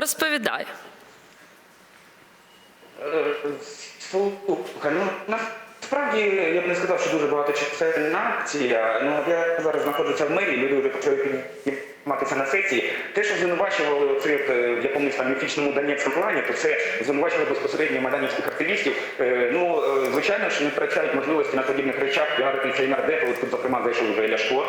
Розповідай. Е, Слухай, ну насправді я б не сказав, що дуже багато чисельна акція. Ну я зараз знаходжуся в мерії, люди вже почали підніматися на сесії. Те, що звинувачували оце е, в якомусь там міфічному Донецькому плані, то це звинувачували безпосередньо майданівських активістів. Е, Ну, е, звичайно, що не втрачають можливості на подібних речах піарити цей нардеп. Тут, зокрема, зайшов вже Ляшко,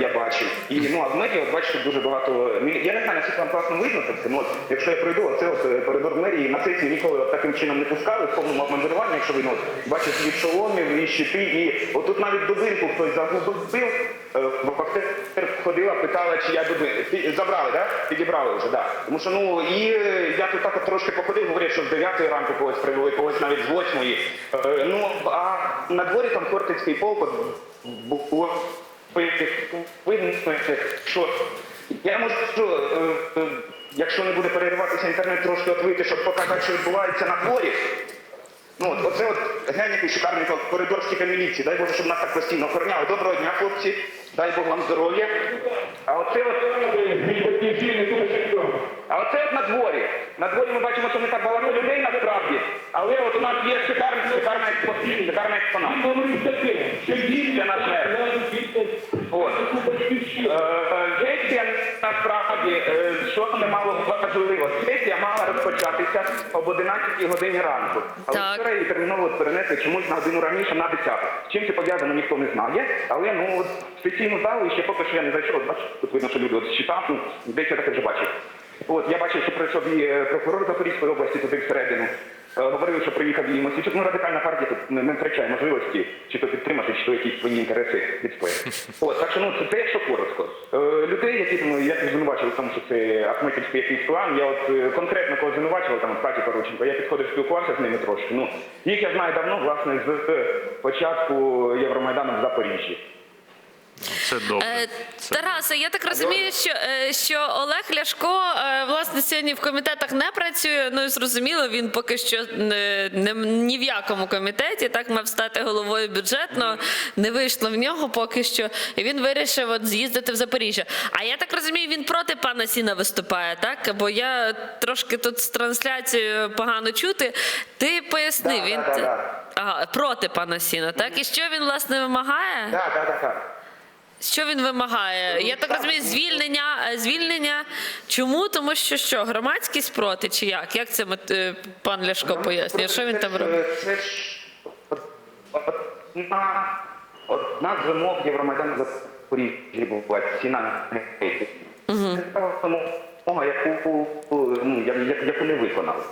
я бачив. І ну а в мерії, от бачите, дуже багато. Я не знаю, наскільки вам класно видно це. Ну, от, якщо я пройду, оце от коридор мерії на сесії ніколи от таким чином не пускали, в повному обмежуванні, якщо ви ну, бачите від шоломів і щити, і отут навіть дубинку хтось загубив. В ходила, питала, чи я дуби забрали, да? Підібрали вже, да. Тому що ну і е, я тут так трошки походив, говорять, що з 9 ранку когось привели, когось навіть з 8. Е, Ну а на дворі там Хортицький полк було видно, що я можу, е, якщо не буде перериватися інтернет, трошки от вийти, щоб показати, що відбувається на дворі. Ну, от, оце от глянь, який шикарний коридор міліції. Дай Боже, щоб нас так постійно охороняли. Доброго дня, хлопці. Дай Бог вам здоров'я. А оце от, а оце от на дворі. На дворі ми бачимо, що не так багато людей насправді. Але от у нас є шикарна, шикарна експозиція, шикарна експонат. Це наш мер. От. Е, е, що немало важливо, сесія мала розпочатися об 11 годині ранку. Але Так. вчора її терміново перенесли чомусь на годину раніше на 10. З чим це пов'язано, ніхто не знає. Але ну от в сесійну залу ще поки що я не зайшов. От бачите, тут видно, що люди от читав, ну, десь я таке вже бачив. От я бачив, що прийшов і е, прокурор Запорізької області туди всередину. Е, Говорили, що приїхав і Мосійчук. Ну, радикальна партія тут не, не втрачає можливості, чи то підтримати, чи то якісь свої інтереси відстояти. От, так що ну, це, це якщо коротко. Людей, які ну, як звинувачили в тому, що це Ахметівський якийсь план, я от е, конкретно кого звинувачував, там, Каті Порученко, я підходив, спілкувався з ними трошки. Ну, їх я знаю давно, власне, з початку Євромайдану в Запоріжжі. Це добре. Е, Це Тарасе, я так розумію, що, е, що Олег Ляшко е, власне сьогодні в комітетах не працює. Ну і зрозуміло, він поки що не, не ні в якому комітеті так мав стати головою бюджетного. Не вийшло в нього поки що. І він вирішив от з'їздити в Запоріжжя. А я так розумію, він проти пана Сіна виступає, так? Бо я трошки тут з трансляцією погано чути. Ти поясни, Да, він да, да, да. Ага, проти пана Сіна, так? І що він власне вимагає? Так, так, так, так. Що він вимагає? Я так розумію, звільнення. е, Звільнення. Чому? Тому що що, громадськість проти чи як? Як це е, пан Ляшко пояснює? Що він там робить? е, Це ж одна, одна з вимог Євромайдану Запоріжжі була ціна енергетики. Це вимога, яку, ну, яку не виконали.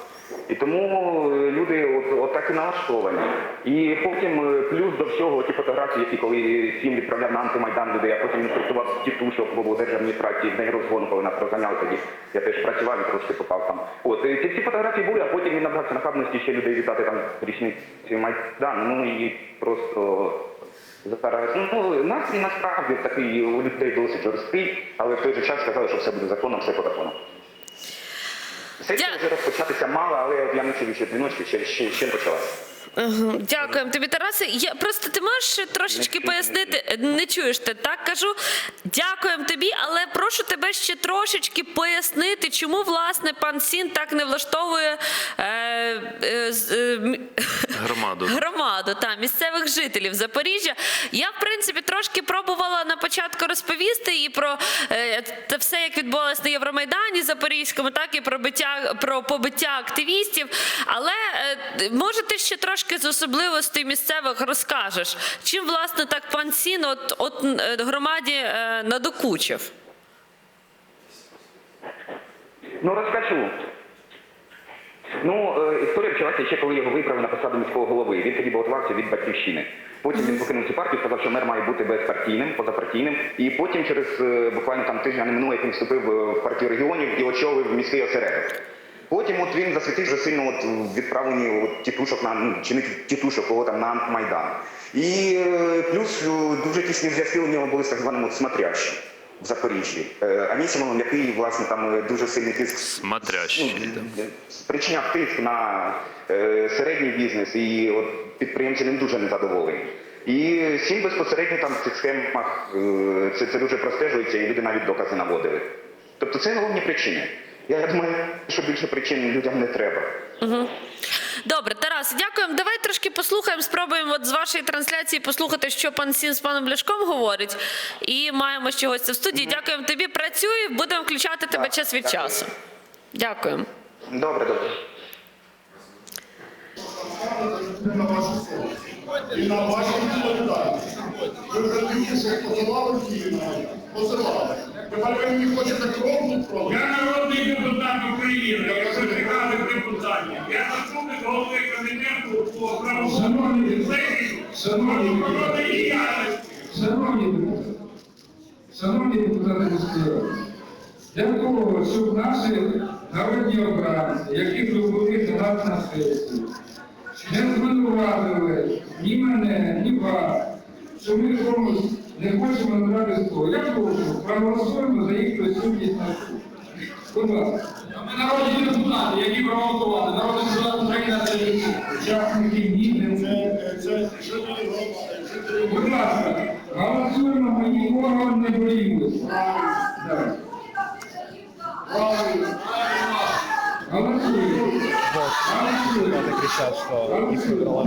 І тому е, люди от, от так і налаштовані. І потім е, плюс до всього ті фотографії, які коли сім відправляв на антимайдан людей, а потім інструктував тітушок в облдержадміністрації, з неї розгону, коли нас розганяли тоді. Я теж працював і трошки попав там. От і ці всі фотографії були, а потім він набрався нахабності ще людей вітати там річниці майдану. Ну і просто зараз. Ну настрій насправді такий у людей досить жорсткий, але в той же час сказали, що все буде законом, все по закону. Сесія вже розпочатися мало, але я не чую ще дзвіночки, ще, ще, ще почалася. Дякуємо тобі, Тарасе. Я просто ти можеш трошечки Не пояснити? Не чуєш ти, так кажу. Дякуємо тобі, але прошу тебе ще трошечки пояснити, чому власне пан Сін так не влаштовує е, е, е, Громаду. громаду та місцевих жителів Запоріжжя. Я в принципі трошки пробувала на початку розповісти і про е, те все, як відбувалося на Євромайдані Запорізькому, так і про биття про побиття активістів. Але е, може ти ще трошки з особливостей місцевих розкажеш, чим власне так пан Сін от, от е, громаді е, надокучив. Ну розкажу. Ну, е, історія почалася ще коли його виправили на посаду міського голови. Він тоді балотувався від батьківщини. Потім він покинув цю партію, сказав, що мер має бути безпартійним, позапартійним. І потім через е, буквально там тижня не минуло, як він вступив е, в партію регіонів і очолив міський осередок. Потім от він засвітив вже сильно от в відправленні от тітушок на ну, чи не тітушок, кого там на Майдан. І е, плюс е, дуже тісні зв'язки у нього були з так званим от смотрящим в Запоріжжі. Е, Анісімовим, який власне там дуже сильний тиск Смотрящий, да. спричиняв тиск на е, середній бізнес, і от підприємці ним дуже незадоволені. І сім безпосередньо там в цих схемах е, це, це дуже простежується, і люди навіть докази наводили. Тобто це головні причини. Я думаю, що більше причин людям не треба. Добре, Тарас, дякуємо. Давай трошки послухаємо, спробуємо от з вашої трансляції послухати, що пан Сін з паном Ляшком говорить. І маємо ще гостя в студії. Дякуємо тобі. Працюй, будемо включати тебе Так, час від дякую. часу. Дякуємо. Добре, добре. На вашу совість і на вашу відповідальність. Ви вже більше посилали Київ, посилали. Тепер ви мені хочете кровну кров? Я народний депутат України, я працював депутатів. Я заступник голови комітету по правоохоронній сесії, правоохоронної діяльності. Шановні депутати, шановні депутати міської ради, того, щоб наші народні обранці, які до нас на сесію, не звинуватили ні мене, ні вас, що ми комусь не хочемо надати слово. Я прошу, проголосуємо за їх присутність на суді. Будь ласка. Ми народні депутати, які проголосували. Народний депутат України це Учасники мітингу. Це, це Будь ласка, голосуємо, ми нікого не боїмося. Так. правильно. Голосуємо. Надо кричать, что их выбрала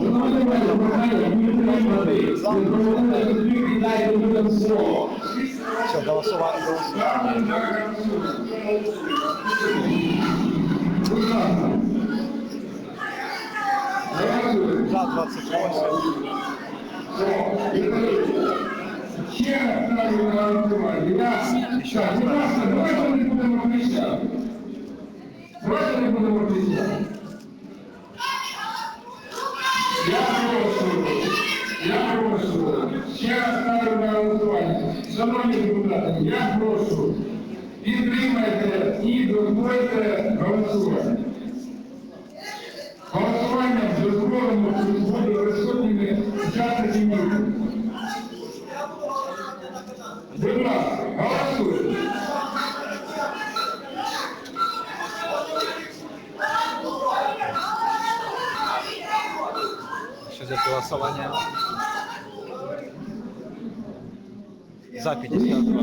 Все, голосование, голосование. За 28. Ще раз ставлю на голосування. Я- Так, будь ласка, давайте не будемо кричати. Давайте не будемо кричати. Я прошу, я прошу, ще раз ставлю на голосування. Шановні депутати, я прошу, підтримайте і дозвольте голосування. в дозволено Что идет голосование? За 52.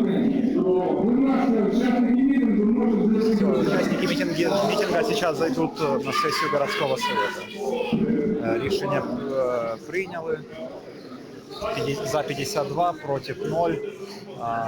Будь ласка, учасники мітингу можуть Все, зайти. участники митинги, митинга сейчас зайдут э, на сессию городского совета. Э, Рішення е, прийняли. П'яті- За 52, проти 0. А,